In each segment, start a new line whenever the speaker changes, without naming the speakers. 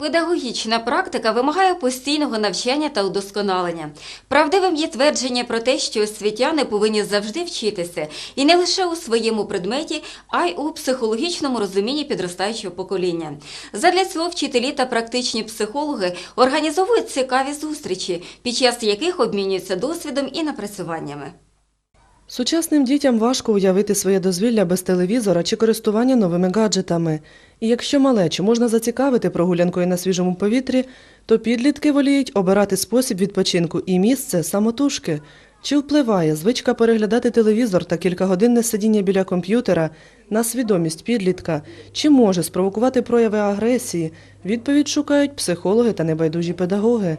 Педагогічна практика вимагає постійного навчання та удосконалення. Правдивим є твердження про те, що освітяни повинні завжди вчитися і не лише у своєму предметі, а й у психологічному розумінні підростаючого покоління. Задля цього вчителі та практичні психологи організовують цікаві зустрічі, під час яких обмінюються досвідом і напрацюваннями.
Сучасним дітям важко уявити своє дозвілля без телевізора чи користування новими гаджетами. І якщо малечу можна зацікавити прогулянкою на свіжому повітрі, то підлітки воліють обирати спосіб відпочинку і місце самотужки. Чи впливає звичка переглядати телевізор та кількагодинне сидіння біля комп'ютера на свідомість підлітка? Чи може спровокувати прояви агресії? Відповідь шукають психологи та небайдужі педагоги.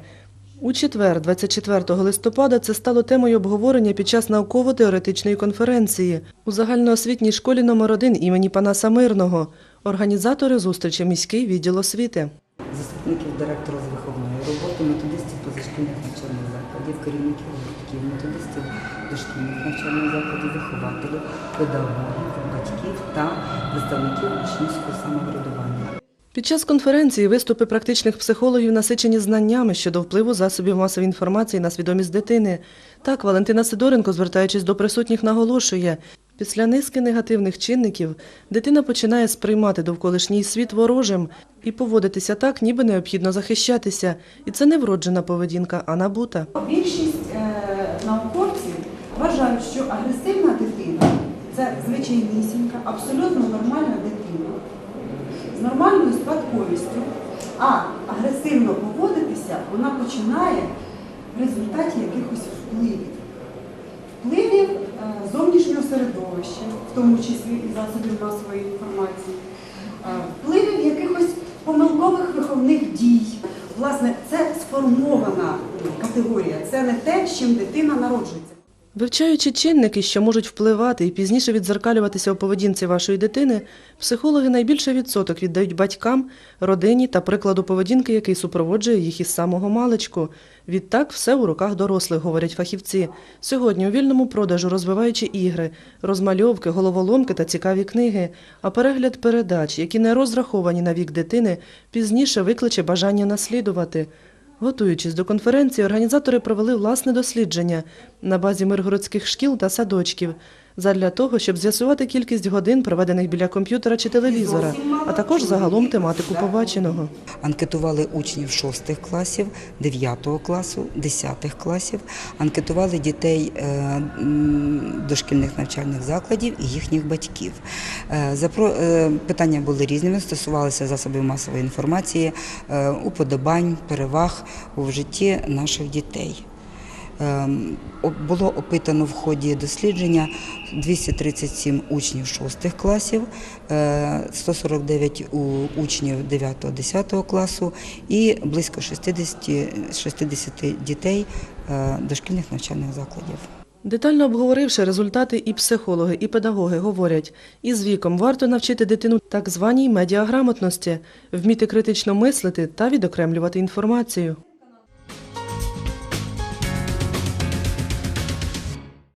У четвер, 24 листопада, це стало темою обговорення під час науково-теоретичної конференції у загальноосвітній школі номер 1 імені Панаса Мирного. Організатори зустрічі міський відділ освіти.
заступників директора з виховної роботи, методистів позашкільних навчальних закладів, керівників гуртків, методистів дошкільних навчальних закладів, вихователів, педагогів, батьків та представників учнівського самоврядування.
Під час конференції виступи практичних психологів насичені знаннями щодо впливу засобів масової інформації на свідомість дитини. Так, Валентина Сидоренко, звертаючись до присутніх, наголошує, після низки негативних чинників дитина починає сприймати довколишній світ ворожим і поводитися так, ніби необхідно захищатися. І це не вроджена поведінка, а набута.
Більшість е, науковців вважають, що агресивна дитина це звичайнісінька, абсолютно нормальна дитина з нормальною спадковістю, а агресивно поводитися вона починає в результаті якихось впливів. Впливів е, зовнішнього середовища, в тому числі і засобів масової інформації, е, впливів якихось помилкових виховних дій. Власне, це сформована категорія, це не те, з чим дитина народжується.
Вивчаючи чинники, що можуть впливати і пізніше відзеркалюватися у поведінці вашої дитини, психологи найбільше відсоток віддають батькам, родині та прикладу поведінки, який супроводжує їх із самого маличку. Відтак все у руках дорослих, говорять фахівці. Сьогодні у вільному продажу розвиваючі ігри, розмальовки, головоломки та цікаві книги, а перегляд передач, які не розраховані на вік дитини, пізніше викличе бажання наслідувати. Готуючись до конференції, організатори провели власне дослідження на базі миргородських шкіл та садочків задля того, щоб з'ясувати кількість годин, проведених біля комп'ютера чи телевізора, а також загалом тематику побаченого.
Анкетували учнів 6 класів, 9 класу, 10 класів, анкетували дітей е, дошкільних навчальних закладів і їхніх батьків. Е, е, Питання були різними, стосувалися засобів масової інформації, уподобань, переваг у житті наших дітей. Ем, Було опитано в ході дослідження 237 учнів 6 класів, е, 149 у учнів 9-10 класу і близько 60, 60 дітей е, дошкільних навчальних закладів.
Детально обговоривши результати, і психологи, і педагоги говорять, із віком варто навчити дитину так званій медіаграмотності, вміти критично мислити та відокремлювати інформацію.